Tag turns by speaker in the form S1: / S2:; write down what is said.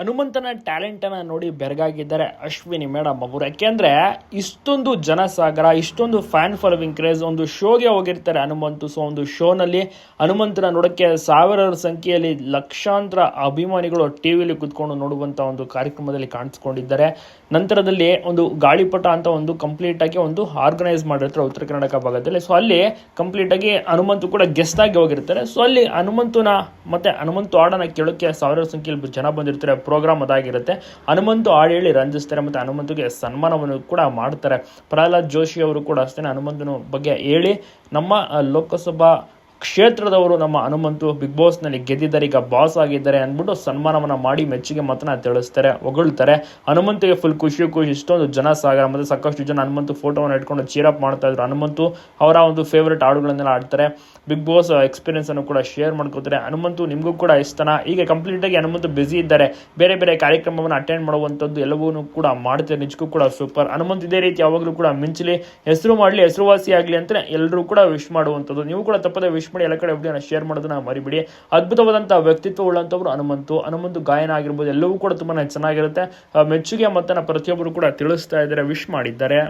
S1: ಹನುಮಂತನ ಟ್ಯಾಲೆಂಟನ್ನು ನೋಡಿ ಬೆರಗಾಗಿದ್ದಾರೆ ಅಶ್ವಿನಿ ಮೇಡಮ್ ಅವರು. ಯಾಕೆಂದರೆ ಇಷ್ಟೊಂದು ಜನಸಾಗರ, ಇಷ್ಟೊಂದು ಫ್ಯಾನ್ ಫಾಲೋವಿಂಗ್ ಕ್ರೇಜ್ ಒಂದು ಶೋಗೆ ಹೋಗಿರ್ತಾರೆ ಹನುಮಂತು. ಸೊ ಒಂದು ಶೋನಲ್ಲಿ ಹನುಮಂತನ ನೋಡೋಕ್ಕೆ ಸಾವಿರಾರು ಸಂಖ್ಯೆಯಲ್ಲಿ ಲಕ್ಷಾಂತರ ಅಭಿಮಾನಿಗಳು ಟಿ ವಿಲಿ ಕೂತ್ಕೊಂಡು ನೋಡುವಂಥ ಒಂದು ಕಾರ್ಯಕ್ರಮದಲ್ಲಿ ಕಾಣಿಸ್ಕೊಂಡಿದ್ದಾರೆ. ನಂತರದಲ್ಲಿ ಒಂದು ಗಾಳಿಪಟ ಅಂತ ಒಂದು ಕಂಪ್ಲೀಟಾಗಿ ಒಂದು ಆರ್ಗನೈಸ್ ಮಾಡಿರ್ತಾರೆ ಉತ್ತರ ಕರ್ನಾಟಕ ಭಾಗದಲ್ಲಿ. ಸೊ ಅಲ್ಲಿ ಕಂಪ್ಲೀಟಾಗಿ ಹನುಮಂತು ಕೂಡ ಗೆಸ್ಟ್ ಆಗಿ ಹೋಗಿರ್ತಾರೆ. ಸೊ ಅಲ್ಲಿ ಹನುಮಂತನ ಮತ್ತು ಹನುಮಂತು ಹಾಡನ್ನು ಕೇಳೋಕ್ಕೆ ಸಾವಿರಾರು ಸಂಖ್ಯೆಯಲ್ಲಿ ಜನ ಬಂದಿರ್ತಾರೆ. ಪ್ರೋಗ್ರಾಮ್ ಅದಾಗಿರುತ್ತೆ. ಹನುಮಂತು ಹಾಡು ಹೇಳಿ ರಂಜಿಸ್ತಾರೆ ಮತ್ತು ಹನುಮಂತುಗೆ ಸನ್ಮಾನವನ್ನು ಕೂಡ ಮಾಡ್ತಾರೆ. ಪ್ರಹ್ಲಾದ್ ಜೋಶಿ ಅವರು ಕೂಡ ಅಷ್ಟೇ ಹನುಮಂತನ ಬಗ್ಗೆ ಹೇಳಿ, ನಮ್ಮ ಲೋಕಸಭಾ ಕ್ಷೇತ್ರದವರು ನಮ್ಮ ಹನುಮಂತು ಬಿಗ್ ಬಾಸ್ನಲ್ಲಿ ಗೆದ್ದಿದ್ದಾರೆ, ಈಗ ಬಾಸ್ ಆಗಿದ್ದಾರೆ ಅಂದ್ಬಿಟ್ಟು ಸನ್ಮಾನವನ್ನ ಮಾಡಿ ಮೆಚ್ಚುಗೆ ಮಾತನ್ನ ತಿಳಿಸ್ತಾರೆ, ಹೊಗಳ್ತಾರೆ. ಹನುಮಂತಿಗೆ ಫುಲ್ ಖುಷಿ ಖುಷಿ. ಇಷ್ಟೊಂದು ಜನ ಸಾಗರ, ಮತ್ತೆ ಸಾಕಷ್ಟು ಜನ ಹನುಮಂತು ಫೋಟೋವನ್ನು ಇಟ್ಕೊಂಡು ಚೀರಪ್ ಮಾಡ್ತಾ ಇದ್ರು. ಹನುಮಂತು ಅವರ ಒಂದು ಫೇವ್ರೆಟ್ ಹಾಡುಗಳನ್ನೆಲ್ಲ ಆಡ್ತಾರೆ ಬಿಗ್ ಬಾಸ್ ಎಕ್ಸ್ಪೀರಿಯನ್ಸ್ ಅನ್ನು ಕೂಡ ಶೇರ್ ಮಾಡ್ಕೋತಾರೆ. ಹನುಮಂತು ನಿಮಗೂ ಕೂಡ ಇಷ್ಟನ? ಈಗ ಕಂಪ್ಲೀಟ್ ಆಗಿ ಹನುಮಂತು ಬ್ಯುಸಿ ಇದ್ದಾರೆ. ಬೇರೆ ಬೇರೆ ಕಾರ್ಯಕ್ರಮವನ್ನು ಅಟೆಂಡ್ ಮಾಡುವಂಥದ್ದು ಎಲ್ಲವೂ ಕೂಡ ಮಾಡ್ತಾರೆ. ನಿಜಕ್ಕೂ ಕೂಡ ಸೂಪರ್ ಹನುಮಂತ್ ಇದೇ ರೀತಿ ಯಾವಾಗಲೂ ಕೂಡ ಮಿಂಚಲಿ ಹೆಸರು ಮಾಡಲಿ, ಹೆಸರುವಾಸಿ ಆಗಲಿ ಅಂತ ಎಲ್ಲರೂ ಕೂಡ ವಿಶ್ ಮಾಡುವಂಥದ್ದು. ನೀವು ಕೂಡ ತಪ್ಪದೆ ವಿಶ್ ಮಾಡಿ ಎಲ್ಲ ಕಡೆ ಶೇರ್ ಮಾಡೋದನ್ನ ಮರಿಬಿಡಿ. ಅದ್ಭುತವಾದಂಥ ವ್ಯಕ್ತಿತ್ವ ಉಳ್ಳಂಥವ್ರು ಹನುಮಂತು. ಹನುಮಂತು ಗಾಯನ ಆಗಿರ್ಬೋದು, ಎಲ್ಲವೂ ಕೂಡ ತುಂಬಾ ಚೆನ್ನಾಗಿರುತ್ತೆ. ಮೆಚ್ಚುಗೆ ಮತ್ತನ್ನ ಪ್ರತಿಯೊಬ್ಬರು ಕೂಡ ತಿಳಿಸ್ತಾ ಇದ್ದಾರೆ ವಿಶ್ ಮಾಡಿದ್ದಾರೆ.